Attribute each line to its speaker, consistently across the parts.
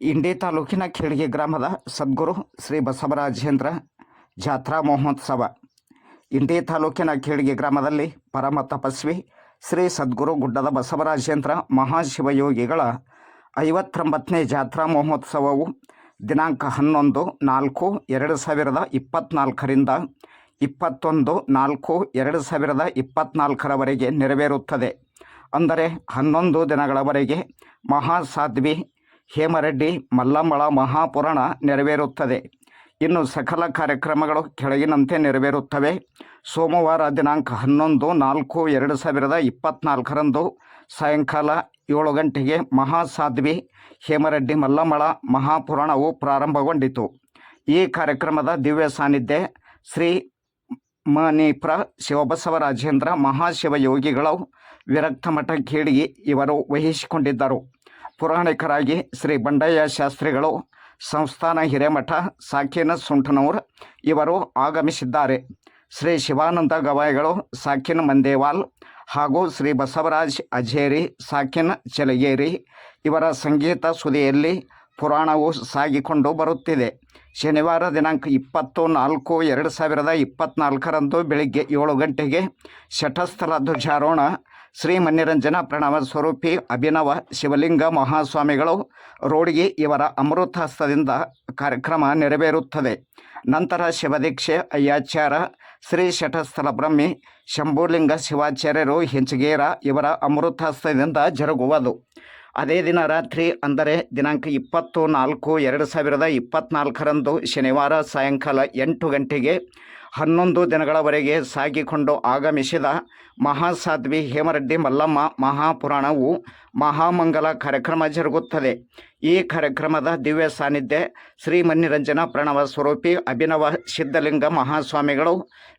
Speaker 1: ಇಂಡಿ ತಾಲೂಕಿನ ಖೇಡ್ಗೆ ಗ್ರಾಮದ ಸದ್ಗುರು ಶ್ರೀ ಬಸವರಾಜೇಂದ್ರ ಜಾತ್ರಾ ಮಹೋತ್ಸವ. ಇಂಡಿ ತಾಲೂಕಿನ ಖೇಡ್ಗೆ ಗ್ರಾಮದಲ್ಲಿ ಪರಮ ತಪಸ್ವಿ ಶ್ರೀ ಸದ್ಗುರು ಗುಡ್ಡದ ಬಸವರಾಜೇಂದ್ರ ಮಹಾಶಿವಯೋಗಿಗಳ ಐವತ್ತೊಂಬತ್ತನೇ ಜಾತ್ರಾ ಮಹೋತ್ಸವವು ದಿನಾಂಕ ಹನ್ನೊಂದು ನಾಲ್ಕು ಎರಡು ಸಾವಿರದ ಇಪ್ಪತ್ತ್ನಾಲ್ಕರಿಂದ ಇಪ್ಪತ್ತೊಂದು ನಾಲ್ಕು ಎರಡು ಸಾವಿರದ ಇಪ್ಪತ್ತ್ನಾಲ್ಕರವರೆಗೆ ನೆರವೇರುತ್ತದೆ. ಅಂದರೆ ಹನ್ನೊಂದು ದಿನಗಳವರೆಗೆ ಮಹಾಸಾಧ್ವಿ ಹೇಮರೆಡ್ಡಿ ಮಲ್ಲಮ್ಮಳ ಮಹಾಪುರಾಣ ನೆರವೇರುತ್ತದೆ. ಇನ್ನು ಸಕಲ ಕಾರ್ಯಕ್ರಮಗಳು ಕೆಳಗಿನಂತೆ ನೆರವೇರುತ್ತವೆ. ಸೋಮವಾರ ದಿನಾಂಕ ಹನ್ನೊಂದು, ನಾಲ್ಕು, ಎರಡು ಸಾವಿರದ ಇಪ್ಪತ್ತ್ನಾಲ್ಕರಂದು ಸಾಯಂಕಾಲ ಏಳು ಗಂಟೆಗೆ ಮಹಾಸಾಧ್ವಿ, ಹೇಮರೆಡ್ಡಿ ಮಲ್ಲಮ್ಮಳ ಮಹಾಪುರಾಣವು ಪ್ರಾರಂಭಗೊಂಡಿತು. ಈ ಕಾರ್ಯಕ್ರಮದ ದಿವ್ಯ ಸಾನ್ನಿಧ್ಯ ಶ್ರೀ ಮನೀಪ್ರ ಶಿವಬಸವರಾಜೇಂದ್ರ ಮಹಾಶಿವಯೋಗಿಗಳು, ವಿರಕ್ತಮಠ ಮಠ ಖೇಡಿಗಿ ಇವರು ವಹಿಸಿಕೊಂಡಿದ್ದರು. ಪುರಾಣಿಕರಾಗಿ ಶ್ರೀ ಬಂಡಯ್ಯ ಶಾಸ್ತ್ರಿಗಳು ಸಂಸ್ಥಾನ ಹಿರೇಮಠ, ಸಾಕಿನ ಸುಂಠನೂರ್ ಇವರು ಆಗಮಿಸಿದ್ದಾರೆ. ಶ್ರೀ ಶಿವಾನಂದ ಗವಾಯಿಗಳು ಸಾಕಿನ ಮಂದೇವಾಲ್ ಹಾಗೂ ಶ್ರೀ ಬಸವರಾಜ್ ಅಜೇರಿ ಸಾಕಿನ ಚಲಗೇರಿ ಇವರ ಸಂಗೀತ ಸುದಿಯಲ್ಲಿ ಪುರಾಣವು ಸಾಗಿಕೊಂಡು ಬರುತ್ತಿದೆ. ಶನಿವಾರ ದಿನಾಂಕ ಇಪ್ಪತ್ತು ನಾಲ್ಕು ಎರಡು ಸಾವಿರದ ಇಪ್ಪತ್ತ್ನಾಲ್ಕರಂದು ಬೆಳಿಗ್ಗೆ ಏಳು ಗಂಟೆಗೆ ಶಠಸ್ಥಲ ಧ್ವಜಾರೋಹಣ ಶ್ರೀ ಮನ್ನಿರಂಜನ ಪ್ರಣವ ಸ್ವರೂಪಿ ಅಭಿನವ ಶಿವಲಿಂಗ ಮಹಾಸ್ವಾಮಿಗಳು ರೋಡಿಗೆ ಇವರ ಅಮೃತಹಸ್ತದಿಂದ ಕಾರ್ಯಕ್ರಮ ನೆರವೇರುತ್ತದೆ. ನಂತರ ಶಿವದೀಕ್ಷೆ, ಅಯ್ಯಾಚಾರ, ಶ್ರೀ ಶಠಸ್ಥಲ ಬ್ರಹ್ಮಿ, ಶಂಭುಲಿಂಗ ಶಿವಾಚಾರ್ಯರು ಹೆಂಚಗೇರ ಇವರ ಅಮೃತಹಸ್ತದಿಂದ ಜರುಗುವುದು. ಅದೇ ದಿನ ರಾತ್ರಿ ಅಂದರೆ ದಿನಾಂಕ ಇಪ್ಪತ್ತು ನಾಲ್ಕು ಎರಡು ಸಾವಿರದ ಇಪ್ಪತ್ತ್ನಾಲ್ಕರಂದು ಶನಿವಾರ ಸಾಯಂಕಾಲ ಎಂಟು ಗಂಟೆಗೆ ಹನ್ನೊಂದು ದಿನಗಳವರೆಗೆ ಸಾಗಿಕೊಂಡು ಆಗಮಿಸಿದ ಮಹಾಸಾಧ್ವಿ ಹೇಮರೆಡ್ಡಿ ಮಲ್ಲಮ್ಮ ಮಹಾಪುರಾಣವು ಮಹಾಮಂಗಲ ಕಾರ್ಯಕ್ರಮ ಜರುಗುತ್ತದೆ. ಈ ಕಾರ್ಯಕ್ರಮದ ದಿವ್ಯ ಸಾನ್ನಿಧ್ಯ ಶ್ರೀ ಮನ್ನಿರಂಜನ ಪ್ರಣವ ಸ್ವರೂಪಿ ಅಭಿನವ ಸಿದ್ಧಲಿಂಗ ಮಹಾಸ್ವಾಮಿಗಳು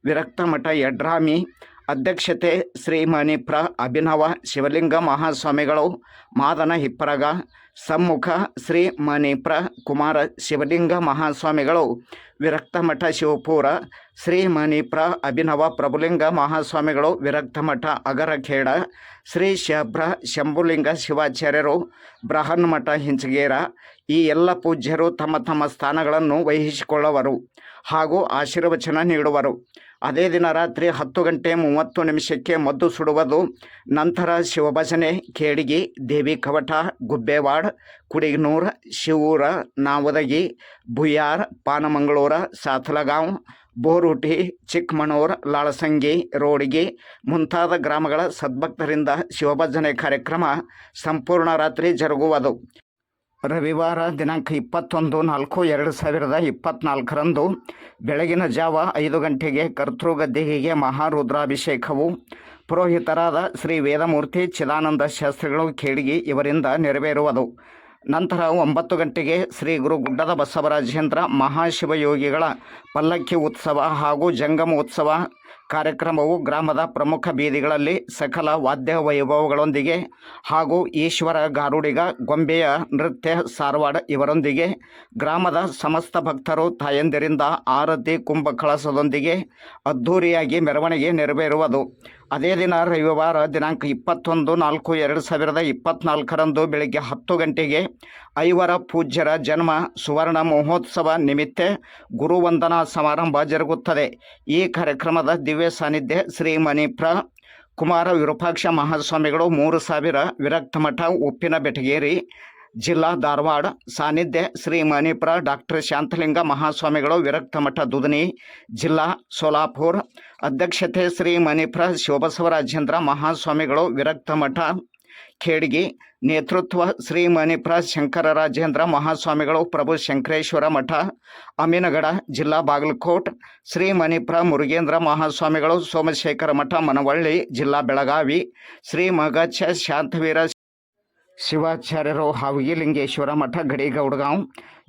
Speaker 1: ವಿರಕ್ತ ಮಠ ಯಡ್ರಾಮಿ ಅಧ್ಯಕ್ಷತೆ ಶ್ರೀ ಮಣಿಪ್ರ ಅಭಿನವ, ಶಿವಲಿಂಗ ಮಹಾಸ್ವಾಮಿಗಳು, ಮಾದನ ಹಿಪ್ಪರಗ, ಸಮ್ಮುಖ ಶ್ರೀ ಮಣಿಪ್ರ ಕುಮಾರ, ಶಿವಲಿಂಗ ಮಹಾಸ್ವಾಮಿಗಳು, ವಿರಕ್ತಮಠ ಶಿವಪುರ ಶ್ರೀ ಮಣಿಪ್ರ ಅಭಿನವ, ಪ್ರಭುಲಿಂಗ ಮಹಾಸ್ವಾಮಿಗಳು, ವಿರಕ್ತಮಠ ಅಗರಖೇಡ, ಶ್ರೀ ಶಭ್ರ ಶಂಭುಲಿಂಗ ಶಿವಾಚಾರ್ಯರು, ಬೃಹನ್ಮಠ ಹಿಂಚಗೇರ, ಈ ಎಲ್ಲ ಪೂಜ್ಯರು ತಮ್ಮ ತಮ್ಮ ಸ್ಥಾನಗಳನ್ನು ವಹಿಸಿಕೊಳ್ಳುವರು ಹಾಗೂ ಆಶೀರ್ವಚನ ನೀಡುವರು. ಅದೇ ದಿನ ರಾತ್ರಿ ಹತ್ತು ಗಂಟೆ ಮೂವತ್ತು ನಿಮಿಷಕ್ಕೆ ಮದ್ದು ಸುಡುವುದು. ನಂತರ ಶಿವಭಜನೆ, ಕೇಡಿಗಿ, ದೇವಿ ಕವಟ, ಗುಬ್ಬೇವಾಡ್, ಕುಡಿಗನೂರ್, ಶಿವೂರ, ನಾವದಗಿ ಭುಯಾರ್ ಪಾನಮಂಗಳೂರ ಸಾಥಲಗಾಂವ್ ಬೋರೂಟಿ, ಚಿಕ್ಕಮಣೂರ್, ಲಾಳಸಂಗಿ, ರೋಡಿಗಿ ಮುಂತಾದ ಗ್ರಾಮಗಳ ಸದ್ಭಕ್ತರಿಂದ ಶಿವಭಜನೆ ಕಾರ್ಯಕ್ರಮ ಸಂಪೂರ್ಣ ರಾತ್ರಿ ಜರುಗುವುದು. ರವಿವಾರ ದಿನಾಂಕ ಇಪ್ಪತ್ತೊಂದು, ನಾಲ್ಕು, ಎರಡು ಸಾವಿರದ ಇಪ್ಪತ್ತ್ನಾಲ್ಕರಂದು ಬೆಳಗಿನ ಜಾವ ಐದು ಗಂಟೆಗೆ ಮಹಾ ಮಹಾರುದ್ರಾಭಿಷೇಕವು. ಪುರೋಹಿತರಾದ ಶ್ರೀ ವೇದಮೂರ್ತಿ ಚಿದಾನಂದ ಶಾಸ್ತ್ರಿಗಳು ಖೇಡಿಗಿ ಇವರಿಂದ ನೆರವೇರುವುದು. ನಂತರ ಒಂಬತ್ತು ಗಂಟೆಗೆ ಶ್ರೀ ಗುರು ಗುಡ್ಡದ ಬಸವರಾಜೇಂದ್ರ ಮಹಾಶಿವಯೋಗಿಗಳ ಪಲ್ಲಕ್ಕಿ ಉತ್ಸವ ಹಾಗೂ ಜಂಗಮ ಉತ್ಸವ ಕಾರ್ಯಕ್ರಮವು ಗ್ರಾಮದ ಪ್ರಮುಖ ಬೀದಿಗಳಲ್ಲಿ ಸಕಲ ವಾದ್ಯ ವೈಭವಗಳೊಂದಿಗೆ ಹಾಗೂ ಈಶ್ವರ ಗಾರುಡಿಗ ಗೊಂಬೆಯ ನೃತ್ಯ ಸಾರವಾಡ ಇವರೊಂದಿಗೆ ಗ್ರಾಮದ ಸಮಸ್ತ ಭಕ್ತರು ತಾಯಂದಿರಿಂದ ಆರತಿ ಕುಂಭ ಕಳಸದೊಂದಿಗೆ ಅದ್ಧೂರಿಯಾಗಿ ಮೆರವಣಿಗೆ ನೆರವೇರುವುದು. ಅದೇ ದಿನ ರವಿವಾರ ದಿನಾಂಕ ಇಪ್ಪತ್ತೊಂದು ನಾಲ್ಕು ಎರಡು ಸಾವಿರದ ಇಪ್ಪತ್ತ್ನಾಲ್ಕರಂದು ಬೆಳಗ್ಗೆ ಹತ್ತು ಗಂಟೆಗೆ ಐವರ ಪೂಜ್ಯರ ಜನ್ಮ ಸುವರ್ಣ ಮಹೋತ್ಸವ ನಿಮಿತ್ತ ಗುರುವಂದನಾ ಸಮಾರಂಭ ಜರುಗುತ್ತದೆ. ಈ ಕಾರ್ಯಕ್ರಮದ ದಿವ್ಯ ಸಾನ್ನಿಧ್ಯ ಶ್ರೀ ಮಣಿಪ್ರ ಕುಮಾರ ವಿರೂಪಾಕ್ಷ ಮಹಾಸ್ವಾಮಿಗಳು ಮೂರು ಸಾವಿರ ವಿರಕ್ತ ಮಠ ಉಪ್ಪಿನ ಬೆಟಗೇರಿ ಜಿಲ್ಲಾ ಧಾರವಾಡ. ಸಾನ್ನಿಧ್ಯ ಶ್ರೀ ಮಣಿಪುರ ಡಾಕ್ಟರ್ ಶಾಂತಲಿಂಗ ಮಹಾಸ್ವಾಮಿಗಳು ವಿರಕ್ತ ಮಠ ದುದನಿ ಜಿಲ್ಲಾ ಸೋಲಾಪುರ್. ಅಧ್ಯಕ್ಷತೆ ಶ್ರೀ ಮಣಿಪುರ ಶಿವಬಸವರಾಜೇಂದ್ರ ಮಹಾಸ್ವಾಮಿಗಳು ವಿರಕ್ತ ಮಠ ಖೇಡ್ಗಿ, ನೇತೃತ್ವ ಶ್ರೀ ಶಂಕರ ರಾಜೇಂದ್ರ ಮಹಾಸ್ವಾಮಿಗಳು, ಪ್ರಭು ಶಂಕರೇಶ್ವರ ಮಠ, ಅಮೀನಗಡ, ಜಿಲ್ಲಾ ಬಾಗಲಕೋಟ್, ಶ್ರೀ ಮಣಿಪ್ರ ಮುರುಗೇಂದ್ರ ಮಹಾಸ್ವಾಮಿಗಳು, ಸೋಮಶೇಖರ ಮಠ, ಮನವಳ್ಳಿ, ಜಿಲ್ಲಾ ಬೆಳಗಾವಿ, ಶ್ರೀ ಮಗಚ ಶಾಂತವೀರ ಶಿವಾಚಾರ್ಯರು ಹಾವಿಗೆ ಲಿಂಗೇಶ್ವರ ಮಠ, ಗಡಿಗೌಡಗಾಂವ್,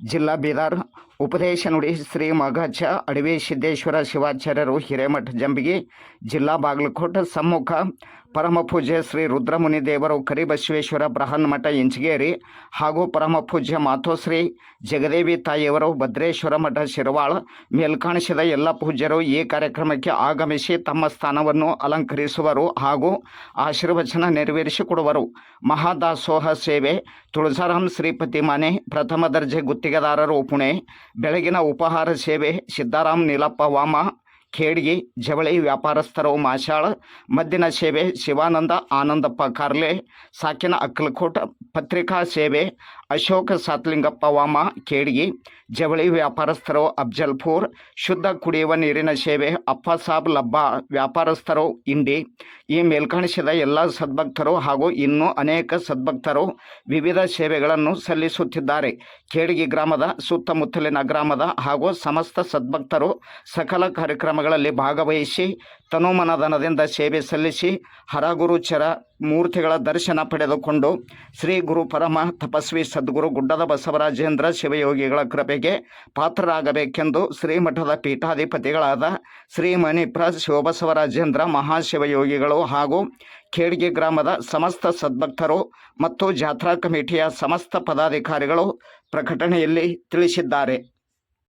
Speaker 1: ಜಿಲ್ಲಾ ಬೀದರ್, ಉಪದೇಶ ನುಡಿ ಶ್ರೀ ಮಗಚ, ಅಡವಿ ಸಿದ್ದೇಶ್ವರ ಶಿವಾಚಾರ್ಯರು, ಹಿರೇಮಠ, ಜಂಬಿಗಿ, ಜಿಲ್ಲಾ ಬಾಗಲಕೋಟ, ಸಮ್ಮುಖ ಪರಮ ಪೂಜ್ಯ ಶ್ರೀ ರುದ್ರಮುನಿ ದೇವರು ಕರಿಬಸವೇಶ್ವರ ಮಠ ಇಂಚಗೇರಿ ಹಾಗೂ ಪರಮ ಪೂಜ್ಯ ಮಾತೋಶ್ರೀ ಜಗದೇವಿ ತಾಯಿಯವರು ಭದ್ರೇಶ್ವರ ಮಠ ಶಿರವಾಳ ಮೇಲ್ಕಾಣಿಸಿದ ಎಲ್ಲ ಪೂಜ್ಯರು ಈ ಕಾರ್ಯಕ್ರಮಕ್ಕೆ ಆಗಮಿಸಿ ತಮ್ಮ ಸ್ಥಾನವನ್ನು ಅಲಂಕರಿಸುವರು ಹಾಗೂ ಆಶೀರ್ವಚನ ನೆರವೇರಿಸಿಕೊಡುವರು. ಮಹಾದಾಸೋಹ ಸೇವೆ, ತುಳಸಾರಾಮ್ ಶ್ರೀಪತಿ ಮನೆ, ಪ್ರಥಮ ದರ್ಜೆ ಗುತ್ತಿಗೆದಾರರು ಪುಣೆ, ಬೆಳಗಿನ ಉಪಹಾರ ಸೇವೆ ಸಿದ್ದಾರಾಮ್ ನೀಲಪ್ಪ ವಾಮ ಖೇಡ್ಗಿ, ಜವಳಿ ವ್ಯಾಪಾರಸ್ಥರು ಮಾಶಾಳ, ಮದ್ದಿನ ಸೇವೆ ಶಿವಾನಂದ, ಆನಂದಪ್ಪ ಕಾರ್ಲೆ, ಸಾಕಿನ ಅಕ್ಕಲಕೋಟ, ಪತ್ರಿಕಾ ಸೇವೆ ಅಶೋಕ ಸಾತ್ಲಿಂಗಪ್ಪ ವಾಮ, ಖೇಡ್ಗಿ, ಜವಳಿ ವ್ಯಾಪಾರಸ್ಥರು ಅಫ್ಜಲ್ಪುರ್, ಶುದ್ಧ ಕುಡಿಯುವ ನೀರಿನ ಸೇವೆ ಅಪ್ಪ ಸಾಬ್ ಲಬ್ಬಾ ವ್ಯಾಪಾರಸ್ಥರು ಇಂಡಿ, ಈ ಮೇಲ್ಕಾಣಿಸಿದ ಎಲ್ಲ ಸದ್ಭಕ್ತರು ಹಾಗೂ ಇನ್ನೂ ಅನೇಕ ಸದ್ಭಕ್ತರು ವಿವಿಧ ಸೇವೆಗಳನ್ನು ಸಲ್ಲಿಸುತ್ತಿದ್ದಾರೆ. ಖೇಡ್ಗಿ ಗ್ರಾಮದ ಸುತ್ತಮುತ್ತಲಿನ ಗ್ರಾಮದ ಹಾಗೂ ಸಮಸ್ತ ಸದ್ಭಕ್ತರು ಸಕಲ ಕಾರ್ಯಕ್ರಮಗಳಲ್ಲಿ ಭಾಗವಹಿಸಿ ತನುಮನದನದಿಂದ ಸೇವೆ ಸಲ್ಲಿಸಿ ಹರಗುರುಚರ ಮೂರ್ತಿಗಳ ದರ್ಶನ ಪಡೆದುಕೊಂಡು ಶ್ರೀ ಗುರು ಪರಮ ತಪಸ್ವಿ ಸದ್ಗುರು ಗುಡ್ಡದ ಬಸವರಾಜೇಂದ್ರ ಶಿವಯೋಗಿಗಳ ಕೃಪೆಗೆ ಪಾತ್ರರಾಗಬೇಕೆಂದು ಶ್ರೀಮಠದ ಪೀಠಾಧಿಪತಿಗಳಾದ ಶ್ರೀ ಮಣಿಪ್ರ ಶಿವಬಸವರಾಜೇಂದ್ರ ಮಹಾಶಿವಯೋಗಿಗಳು ಹಾಗೂ ಖೇಡ್ಗಿ ಗ್ರಾಮದ ಸಮಸ್ತ ಸದ್ಭಕ್ತರು ಮತ್ತು ಜಾತ್ರಾ ಕಮಿಟಿಯ ಸಮಸ್ತ ಪದಾಧಿಕಾರಿಗಳು ಪ್ರಕಟಣೆಯಲ್ಲಿ ತಿಳಿಸಿದ್ದಾರೆ.